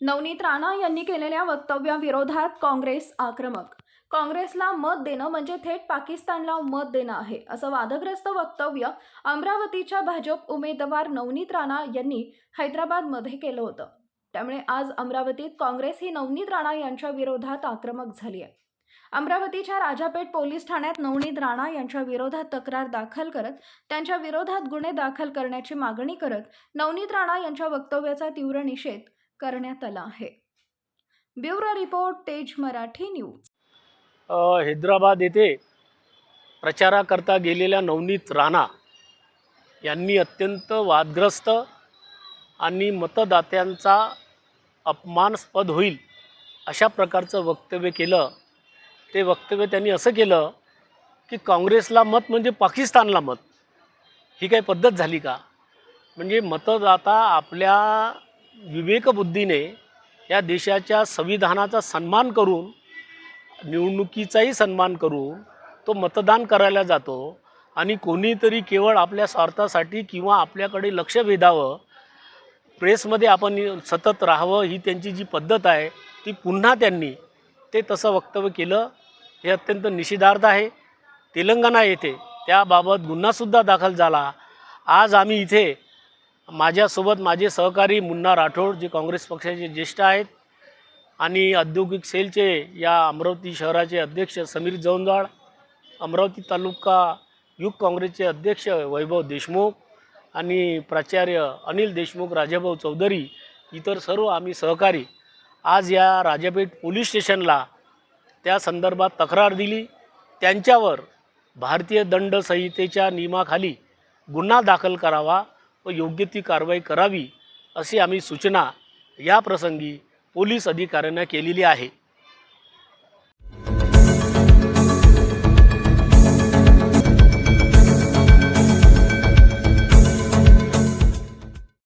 नवनीत राणा यांनी केलेल्या वक्तव्याविरोधात काँग्रेस आक्रमक. काँग्रेसला मत देणं म्हणजे थेट पाकिस्तानला मत देणं आहे असं वादग्रस्त वक्तव्य अमरावतीच्या भाजप उमेदवार नवनीत राणा यांनी हैदराबादमध्ये केलं होतं. त्यामुळे आज अमरावतीत काँग्रेस ही नवनीत राणा यांच्या विरोधात आक्रमक झाली आहे. अमरावतीच्या राजापेठ पोलीस ठाण्यात नवनीत राणा यांच्या विरोधात तक्रार दाखल करत त्यांच्या विरोधात गुन्हे दाखल करण्याची मागणी करत नवनीत राणा यांच्या वक्तव्याचा तीव्र निषेध करण्यात आला आहे. ब्युरो रिपोर्ट तेज मराठी न्यूज. हैदराबाद येथे प्रचाराकरता गेलेल्या नवनीत राणा यांनी अत्यंत वादग्रस्त आणि मतदात्यांचा अपमानास्पद होईल अशा प्रकारचं वक्तव्य केलं. ते वक्तव्य त्यांनी असं केलं की काँग्रेसला मत म्हणजे पाकिस्तानला मत. ही काही पद्धत झाली का? म्हणजे मतदाता आपल्या विवेकबुद्धीने या देशाच्या संविधानाचा सन्मान करून निवडणुकीचाही सन्मान करून तो मतदान करायला जातो आणि कोणीतरी केवळ आपल्या स्वार्थासाठी किंवा आपल्याकडे लक्ष वेधावं प्रेसमध्ये आपण सतत राहावं ही त्यांची जी पद्धत आहे ती पुन्हा त्यांनी ते तसं वक्तव्य केलं हे अत्यंत निषेधार्थ आहे. तेलंगणा येथे त्याबाबत गुन्हासुद्धा दाखल झाला. आज आम्ही इथे माझ्यासोबत माझे सहकारी मुन्ना राठोड जे काँग्रेस पक्षाचे ज्येष्ठ आहेत आणि औद्योगिक सेलचे या अमरावती शहराचे अध्यक्ष समीर जौंदाळ अमरावती तालुका युग काँग्रेसचे अध्यक्ष वैभव देशमुख आणि प्राचार्य अनिल देशमुख राजाभाऊ चौधरी इतर सर्व आम्ही सहकारी आज या राजापेठ पोलीस स्टेशनला त्या संदर्भात तक्रार दिली. त्यांच्यावर भारतीय दंड संहितेच्या नियमाखाली गुन्हा दाखल करावा. व योग्य ती कारवाई करावी अशी आम्ही सूचना या प्रसंगी पोलीस अधिकाऱ्यांना केलेली आहे.